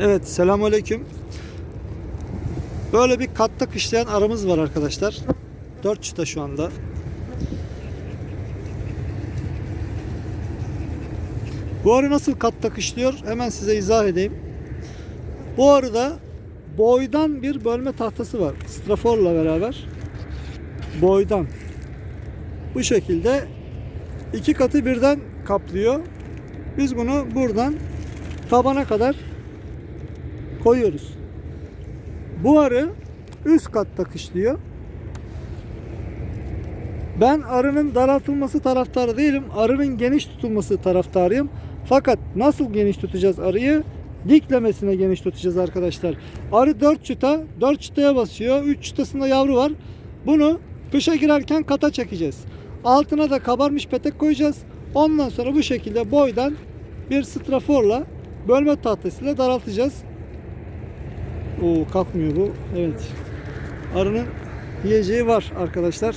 Evet selamünaleyküm. Böyle bir katta kışlayan arımız var arkadaşlar. 4 çıta şu anda. Bu arı nasıl katta kışlıyor? Hemen size izah edeyim. Bu arıda boydan bir bölme tahtası var. Straforla beraber. Boydan. Bu şekilde iki katı birden kaplıyor. Biz bunu buradan tabana kadar koyuyoruz. Bu arı üst katta kışlıyor. Ben arının daraltılması taraftarı değilim. Arının geniş tutulması taraftarıyım. Fakat nasıl geniş tutacağız arıyı? Diklemesine geniş tutacağız arkadaşlar. Arı 4 çıta, 4 çıtaya basıyor. 3 çıtasında yavru var. Bunu kışa girerken kata çekeceğiz. Altına da kabarmış petek koyacağız. Ondan sonra bu şekilde boydan bir straforla bölme tahtasıyla daraltacağız. Oo kalkmıyor bu. Evet. Arının yiyeceği var arkadaşlar.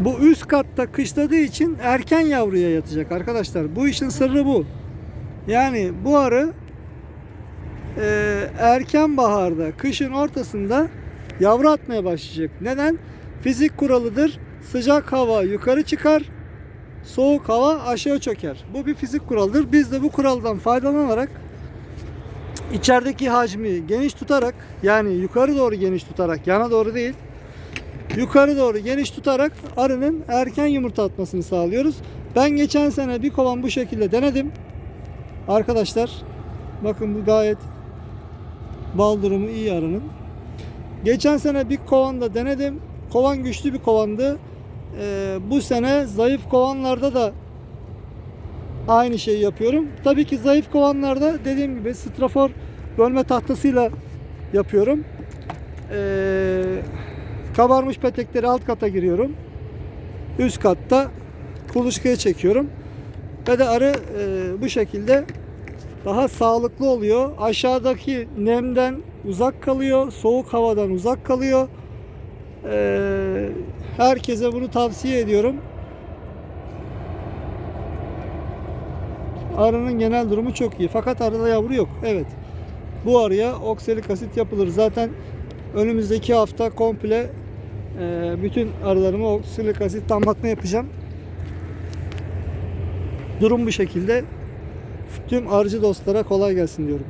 Bu üst katta kışladığı için erken yavruya yatacak arkadaşlar. Bu işin sırrı bu. Yani bu arı e, erken baharda, kışın ortasında yavru atmaya başlayacak. Neden? Fizik kuralıdır. Sıcak hava yukarı çıkar, soğuk hava aşağı çöker. Bu bir fizik kuralıdır. Biz de bu kuraldan faydalanarak içerideki hacmi geniş tutarak yani yukarı doğru geniş tutarak yana doğru değil yukarı doğru geniş tutarak arının erken yumurta atmasını sağlıyoruz. Ben geçen sene bir kovan bu şekilde denedim. Arkadaşlar bakın bu gayet bal durumu iyi arının. Geçen sene bir kovanda denedim. Kovan güçlü bir kovandı. Ee, bu sene zayıf kovanlarda da aynı şeyi yapıyorum. Tabii ki zayıf kovanlarda dediğim gibi strafor bölme tahtasıyla yapıyorum. Ee, kabarmış petekleri alt kata giriyorum. Üst katta kuluçkaya çekiyorum. Ve de arı e, bu şekilde daha sağlıklı oluyor. Aşağıdaki nemden uzak kalıyor. Soğuk havadan uzak kalıyor. Ee, herkese bunu tavsiye ediyorum. Arının genel durumu çok iyi. Fakat arada yavru yok. Evet. Bu arıya oksalik asit yapılır. Zaten önümüzdeki hafta komple e, bütün arılarıma oksalik asit damlatma yapacağım. Durum bu şekilde. Tüm arıcı dostlara kolay gelsin diyorum.